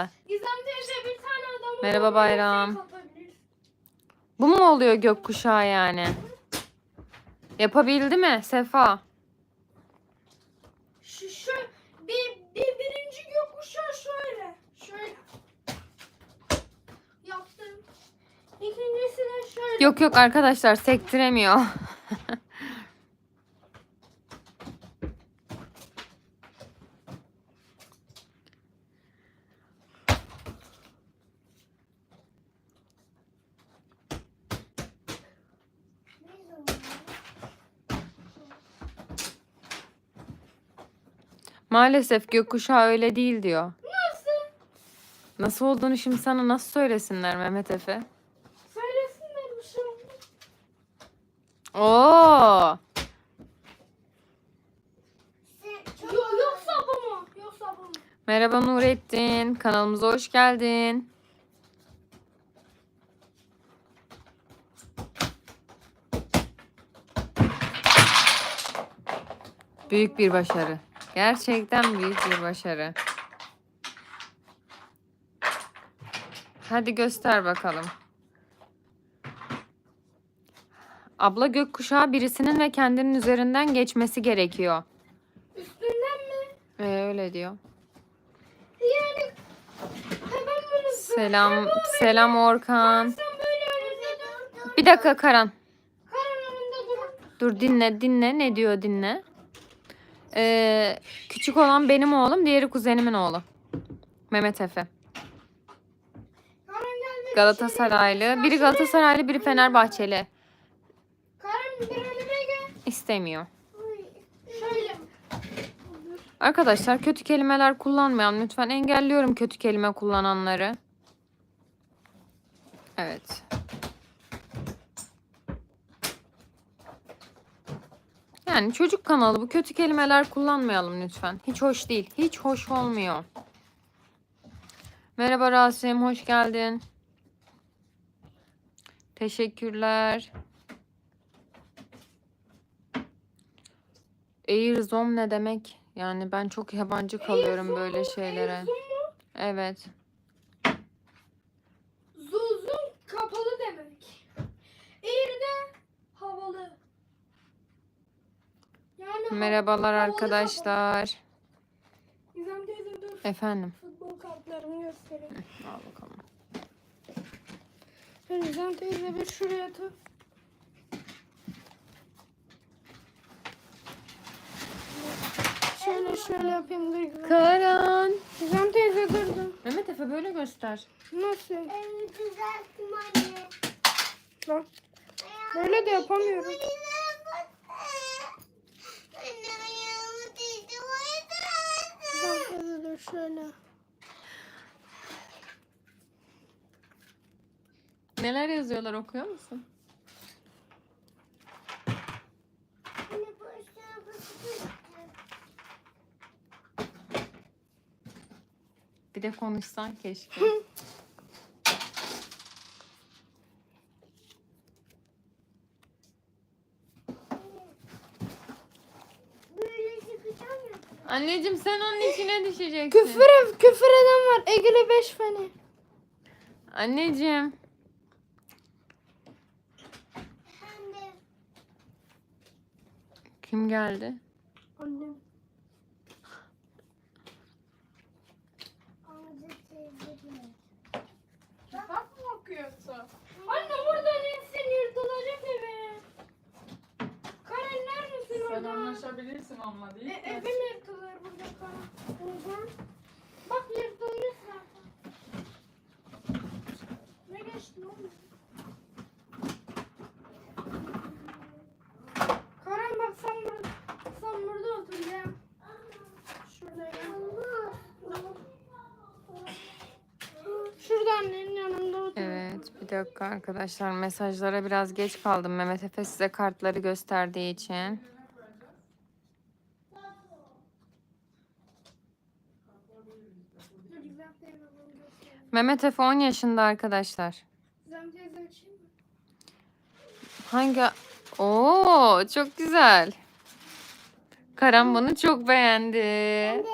Merhaba. Gizem teyze bir tane adam Merhaba Bayram. Bu mu oluyor gökkuşağı yani? Yapabildi mi Sefa? Şu, şu bir, bir birinci gökkuşağı şöyle. Şöyle. Yaptım. İkincisi de şöyle. Yok yok arkadaşlar sektiremiyor. Maalesef gökkuşağı öyle değil diyor. Nasıl? Nasıl olduğunu şimdi sana nasıl söylesinler Mehmet Efe? Söylesinler bir şey olmaz. Oo! Yok, yoksa bu mu? Yoksa bu mu? Merhaba Nurettin. Kanalımıza hoş geldin. Büyük bir başarı. Gerçekten büyük bir başarı. Hadi göster bakalım. Abla gökkuşağı birisinin ve kendinin üzerinden geçmesi gerekiyor. Üstünden mi? Ee, öyle diyor. Yani böyle Selam, selam Orkan. Bir dakika Karan. Önünde dur. Dur dinle dinle ne diyor dinle. Ee, küçük olan benim oğlum diğeri kuzenimin oğlu. Mehmet Efe. Galatasaraylı. Biri Galatasaraylı biri Fenerbahçeli. Gel. İstemiyor. Arkadaşlar kötü kelimeler kullanmayalım. Lütfen engelliyorum kötü kelime kullananları. Evet. Yani çocuk kanalı bu kötü kelimeler kullanmayalım lütfen. Hiç hoş değil. Hiç hoş olmuyor. Merhaba Rasim, hoş geldin. Teşekkürler. Airzone ne demek? Yani ben çok yabancı kalıyorum böyle şeylere. Evet. Zoom kapalı demek. Air de havalı. Yani Merhabalar arkadaşlar. Gizem teyze dur. Efendim. Futbol kartlarımı göstereyim. Al bakalım. Gizem teyze bir şuraya tut. Şöyle şöyle yapayım dur. Karan. Gizem teyze dur dur. Mehmet Efe böyle göster. Nasıl? Evi düzelttim anne. Bak. Böyle de yapamıyorum. Anne ayağımı dizdim. Gizem teyze dur şöyle. Neler yazıyorlar okuyor musun? Bir de konuşsan keşke. böyle sıkacağım ya. Anneciğim sen onun içine düşeceksin. Küfür, küfür eden var. Egeli 5 feni. Anneciğim. Anne. Kim geldi? Annem. Amca teyze Kitap mı okuyorsun? Anne oradan insin yırtılacak eve. Karen Sen orada? anlaşabilirsin onunla değil E, mi? evim yırtılır burada Karen. Bak yırtılmış zaten. Ne geçti oğlum? Karen bak sen burada, sen burada otur ya. Şurada ya. Şurada annenin yanında otur. Evet bir dakika arkadaşlar mesajlara biraz geç kaldım. Mehmet Efe size kartları gösterdiği için. Mehmet Efe 10 yaşında arkadaşlar. Hangi? Oo çok güzel. Karan bunu çok beğendi.